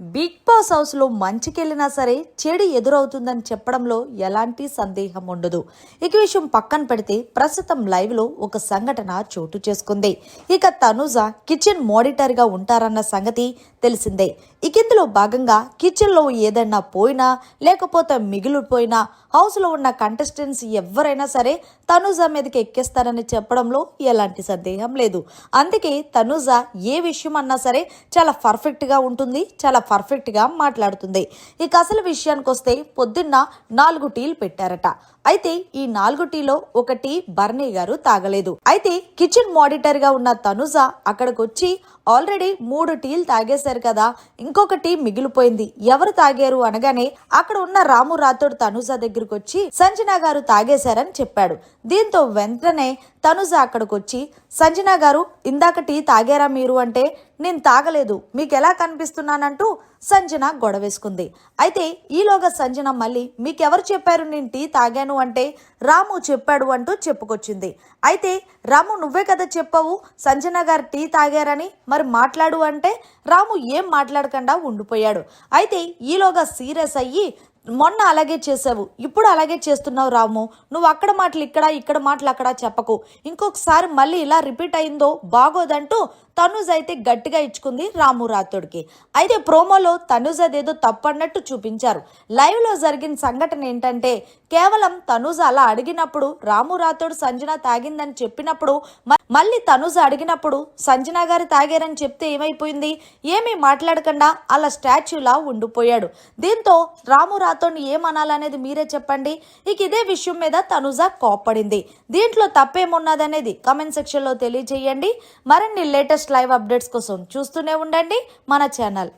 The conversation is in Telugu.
బిగ్ బాస్ హౌస్లో మంచికెళ్ళినా సరే చెడు ఎదురవుతుందని చెప్పడంలో ఎలాంటి సందేహం ఉండదు. ఇక విషయం పక్కన పెడితే ప్రస్తుతం లైవ్లో ఒక సంఘటన చోటు చేసుకుంది. ఇక తనుజ కిచెన్ మాడిటర్గా ఉంటారన్న సంగతి తెలిసిందే. ఇక ఇందులో భాగంగా కిచెన్లో ఏదైనా పోయినా లేకపోతే మిగిలిపోయినా హౌస్లో ఉన్న కంటెస్టెంట్స్ ఎవరైనా సరే తనుజ మీదకి ఎక్కేస్తారని చెప్పడంలో ఎలాంటి సందేహం లేదు. అందుకే తనుజ ఏ విషయం అన్నా సరే చాలా పర్ఫెక్ట్గా ఉంటుంది చాలా పర్ఫెక్ట్గా మాట్లాడుతుంది. ఇక అసలు విషయానికి వస్తే పొద్దున్న నాలుగు టీలు పెట్టారట. అయితే ఈ నాలుగు టీలో ఒక టీ బర్నీ గారు తాగలేదు. అయితే కిచెన్ మాడిటర్గా ఉన్న తనుజ అక్కడికి వచ్చి ఆల్రెడీ మూడు టీలు తాగేశారు కదా ఇంకొక టీ మిగిలిపోయింది. ఎవరు తాగారు అనగానే అక్కడ ఉన్న రాము రాథోడ్ తనుజ దగ్గరికి వచ్చి సంజన గారు తాగేశారని చెప్పాడు. దీంతో వెంటనే తనుజ అక్కడికి వచ్చి సంజన గారు ఇందాక టీ తాగారా మీరు? అంటే నేను తాగలేదు. మీకు ఎలా కనిపిస్తున్నానంటూ సంజన గొడవేసుకుంది. అయితే ఈలోగా సంజన మళ్ళీ మీకెవరు చెప్పారు నేను టీ తాగాను? అంటే రాము చెప్పాడు అంటూ చెప్పుకొచ్చింది. అయితే రాము నువ్వే కదా చెప్పావు సంజన గారు టీ తాగారని? మరి మాట్లాడు అంటే రాము ఏం మాట్లాడకుండా ఉండిపోయాడు. అయితే ఈలోగా సీరియస్ అయ్యి మొన్న అలాగే చేసావు ఇప్పుడు అలాగే చేస్తున్నావు రాము. నువ్వు అక్కడ మాటలు ఇక్కడ ఇక్కడ మాటలు అక్కడ చెప్పకు. ఇంకొకసారి మళ్ళీ ఇలా రిపీట్ అయిందో బాగోదంటూ తనుజ్ అయితే గట్టిగా ఇచ్చుకుంది రాము రాథోడ్కి. అయితే ప్రోమోలో తనుజ్ అదేదో తప్పన్నట్టు చూపించారు. లైవ్లో జరిగిన సంఘటన ఏంటంటే కేవలం తనుజ్ అలా అడిగినప్పుడు రాము రాథోడ్ సంజన తాగిందని చెప్పినప్పుడు మళ్ళీ తనుజ అడిగినప్పుడు సంజన గారు తాగారని చెప్తే ఏమైపోయింది? ఏమీ మాట్లాడకుండా అలా స్టాచ్యూలా ఉండిపోయాడు. దీంతో రాము రాథోడ్ని ఏమనాలనేది మీరే చెప్పండి. ఇక ఇదే విషయం మీద తనుజ కోప్పడింది. దీంట్లో తప్పేమున్నదనేది కమెంట్ సెక్షన్లో తెలియజేయండి. మరిన్ని లేటెస్ట్ లైవ్ అప్డేట్స్ కోసం చూస్తూనే ఉండండి మన ఛానల్.